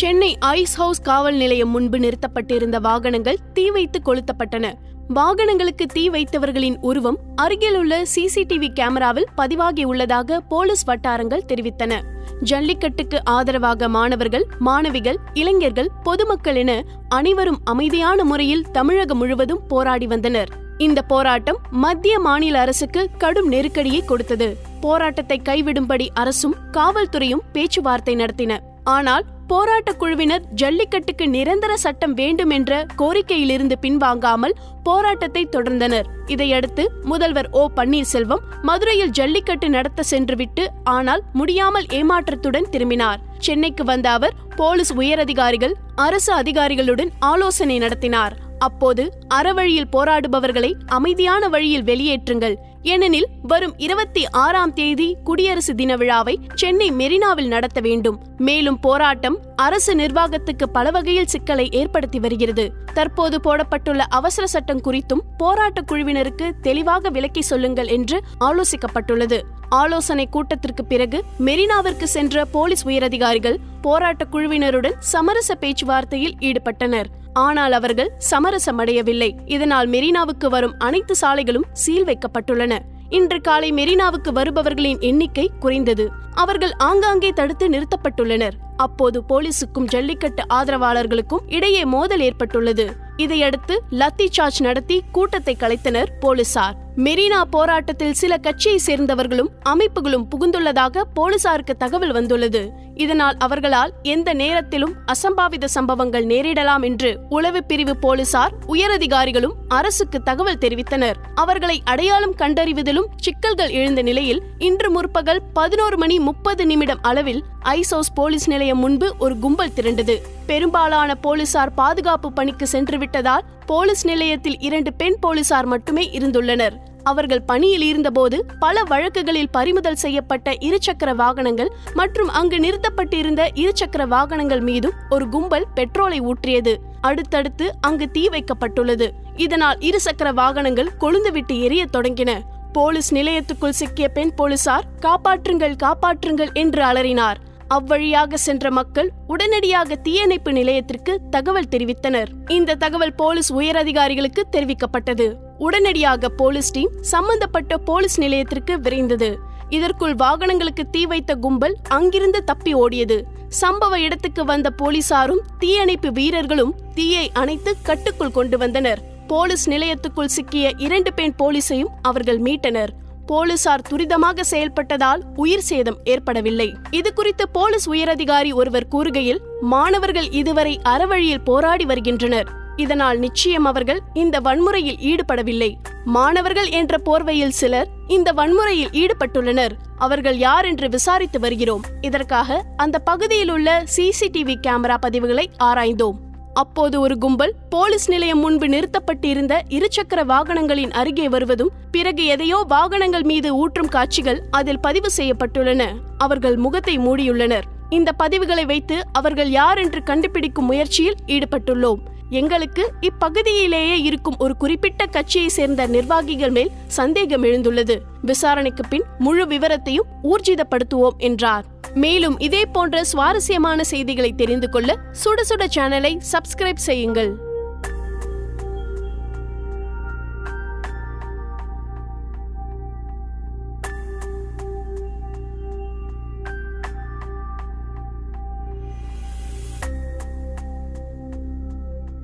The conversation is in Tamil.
சென்னை ஐஸ் ஹவுஸ் காவல் நிலையம் முன்பு நிறுத்தப்பட்டிருந்த வாகனங்கள் தீ வைத்து கொளுத்தப்பட்டன. வாகனங்களுக்கு தீ வைத்தவர்களின் உருவம் அருகிலுள்ள சிசிடிவி கேமராவில் பதிவாகியுள்ளதாக போலீஸ் வட்டாரங்கள் தெரிவித்தன. ஜல்லிக்கட்டுக்கு ஆதரவாக மாணவர்கள் மாணவிகள் இளைஞர்கள் பொதுமக்கள் என அனைவரும் அமைதியான முறையில் தமிழகம் முழுவதும் போராடி வந்தனர். இந்த போராட்டம் மத்திய மாநில அரசுக்கு கடும் நெருக்கடியை கொடுத்தது. போராட்டத்தை கைவிடும்படி அரசும் காவல்துறையும் பேச்சுவார்த்தை நடத்தின. ஆனால் போராட்ட குழுவினர் ஜல்லிக்கட்டுக்கு நிரந்தர சட்டம் வேண்டும் என்ற கோரிக்கையிலிருந்து பின்வாங்காமல் போராட்டத்தை தொடர்ந்தனர். இதையடுத்து முதல்வர் ஓ பன்னீர்செல்வம் மதுரையில் ஜல்லிக்கட்டு நடத்த சென்றுவிட்டு ஆனால் முடியாமல் ஏமாற்றத்துடன் திரும்பினார். சென்னைக்கு வந்த அவர் போலீஸ் உயரதிகாரிகள் அரசு அதிகாரிகளுடன் ஆலோசனை நடத்தினார். அப்போது அறவழியில் போராடுபவர்களை அமைதியான வழியில் வெளியேற்றுங்கள். ஏனெனில் வரும் இருபத்தி ஆறாம் தேதி குடியரசு தின விழாவை சென்னை மெரினாவில் நடத்த வேண்டும். மேலும் போராட்டம் அரசு நிர்வாகத்துக்கு பல வகையில் சிக்கலை ஏற்படுத்தி வருகிறது. தற்போது போடப்பட்டுள்ள அவசர சட்டம் குறித்தும் போராட்ட குழுவினருக்கு தெளிவாக விளக்கி சொல்லுங்கள் என்று ஆலோசிக்கப்பட்டுள்ளது. ஆலோசனை கூட்டத்திற்கு பிறகு மெரினாவிற்கு சென்ற போலீஸ் உயரதிகாரிகள் போராட்ட குழுவினருடன் சமரச பேச்சுவார்த்தையில் ஈடுபட்டனர். ஆனால் அவர்கள் சமரசமடையவில்லை. இதனால் மெரினாவுக்கு வரும் அனைத்து சாலைகளும் சீல் வைக்கப்பட்டுள்ளன. இன்று காலை மெரினாவுக்கு வருபவர்களின் எண்ணிக்கை குறைந்தது. அவர்கள் ஆங்காங்கே தடுத்து நிறுத்தப்பட்டுள்ளனர். அப்போது போலீசுக்கும் ஜல்லிக்கட்டு ஆதரவாளர்களுக்கும் இடையே மோதல் ஏற்பட்டுள்ளது. இதையடுத்து லத்தி சார்ஜ் நடத்தி கூட்டத்தை கலைத்தனர் போலீசார். மெரினா போராட்டத்தில் சில கட்சியை சேர்ந்தவர்களும் அமைப்புகளும் புகுந்துள்ளதாக போலீசாருக்கு தகவல் வந்துள்ளது. இதனால் அவர்களால் எந்த நேரத்திலும் அசம்பாவித சம்பவங்கள் நேரிடலாம் என்று உளவு பிரிவு போலீசார் உயரதிகாரிகளும் அரசுக்கு தகவல் தெரிவித்தனர். அவர்களை அடையாளம் கண்டறிவதிலும் சிக்கல்கள் எழுந்த நிலையில் இன்று முற்பகல் பதினோரு மணி முப்பது நிமிடம் அளவில் ஐசோஸ் போலீஸ் நிலையம் முன்பு ஒரு கும்பல் திரண்டது. பெரும்பாலான போலீசார் பாதுகாப்பு பணிக்கு சென்று விட்டதால் போலீஸ் நிலையத்தில் இரண்டு பெண் போலீசார் மட்டுமே இருந்துள்ளனர். அவர்கள் பணியில் இருந்தபோது பல வழக்குகளில் பறிமுதல் செய்யப்பட்ட இருசக்கர வாகனங்கள் மற்றும் அங்கு நிறுத்தப்பட்டிருந்த இருசக்கர வாகனங்கள் மீதும் ஒரு கும்பல் பெட்ரோலை ஊற்றியது. அடுத்தடுத்து அங்கு தீ வைக்கப்பட்டுள்ளது. இதனால் இருசக்கர வாகனங்கள் கொழுந்துவிட்டு எரிய தொடங்கின. போலீஸ் நிலையத்துக்குள் சிக்கிய பெண் போலீசார் காப்பாற்றுங்கள் காப்பாற்றுங்கள் என்று அலறினார். அவ்வழியாக சென்ற மக்கள் உடனடியாக தீயணைப்பு நிலையத்திற்கு தகவல் தெரிவித்தனர். இந்த தகவல் போலீஸ் உயரதிகாரிகளுக்கு தெரிவிக்கப்பட்டது. உடனடியாக போலீஸ் டீம் சம்பந்தப்பட்ட போலீஸ் நிலையத்திற்கு விரைந்தது. இதற்குள் வாகனங்களுக்கு தீ வைத்த கும்பல் அங்கிருந்து தப்பி ஓடியது. சம்பவ இடத்துக்கு வந்த போலீசாரும் தீயணைப்பு வீரர்களும் தீயை அணைத்து கட்டுக்குள் கொண்டு வந்தனர். போலீஸ் நிலையத்துக்குள் சிக்கிய இரண்டு பெண் போலீஸையும் அவர்கள் மீட்டனர். போலீசார் துரிதமாக செயல்பட்டதால் உயிர் சேதம் ஏற்படவில்லை. இது குறித்து போலீஸ் உயரதிகாரி ஒருவர் கூறுகையில் மாணவர்கள் இதுவரை அறவழியில் போராடி வருகின்றனர். இதனால் நிச்சயம் அவர்கள் இந்த வன்முறையில் ஈடுபடவில்லை. மாணவர்கள் என்ற போர்வையில் சிலர் இந்த வன்முறையில் ஈடுபட்டுள்ளனர். அவர்கள் யார் என்று விசாரித்து வருகிறோம். இதற்காக அந்த பகுதியில் உள்ள சிசிடிவி கேமரா பதிவுகளை ஆராய்ந்தோம். அப்போது ஒரு கும்பல் போலீஸ் நிலையம் முன்பு நிறுத்தப்பட்டிருந்த இருசக்கர வாகனங்களின் அருகே வருவதும் பிறகு எதையோ வாகனங்கள் மீது ஊற்றும் காட்சிகள் அதில் பதிவு செய்யப்பட்டுள்ளன. அவர்கள் முகத்தை மூடியுள்ளனர். இந்த பதிவுகளை வைத்து அவர்கள் யார் என்று கண்டுபிடிக்கும் முயற்சியில் ஈடுபட்டுள்ளோம். எங்களுக்கு இப்பகுதியிலேயே இருக்கும் ஒரு குறிப்பிட்ட கட்சியை சேர்ந்த நிர்வாகிகள் மேல் சந்தேகம் எழுந்துள்ளது. விசாரணைக்கு பின் முழு விவரத்தையும் ஊர்ஜிதப்படுத்துவோம் என்றார். மேலும் இதே போன்ற சுவாரஸ்யமான செய்திகளை தெரிந்து கொள்ள சுட சுட சேனலை சப்ஸ்கிரைப் செய்யுங்கள்.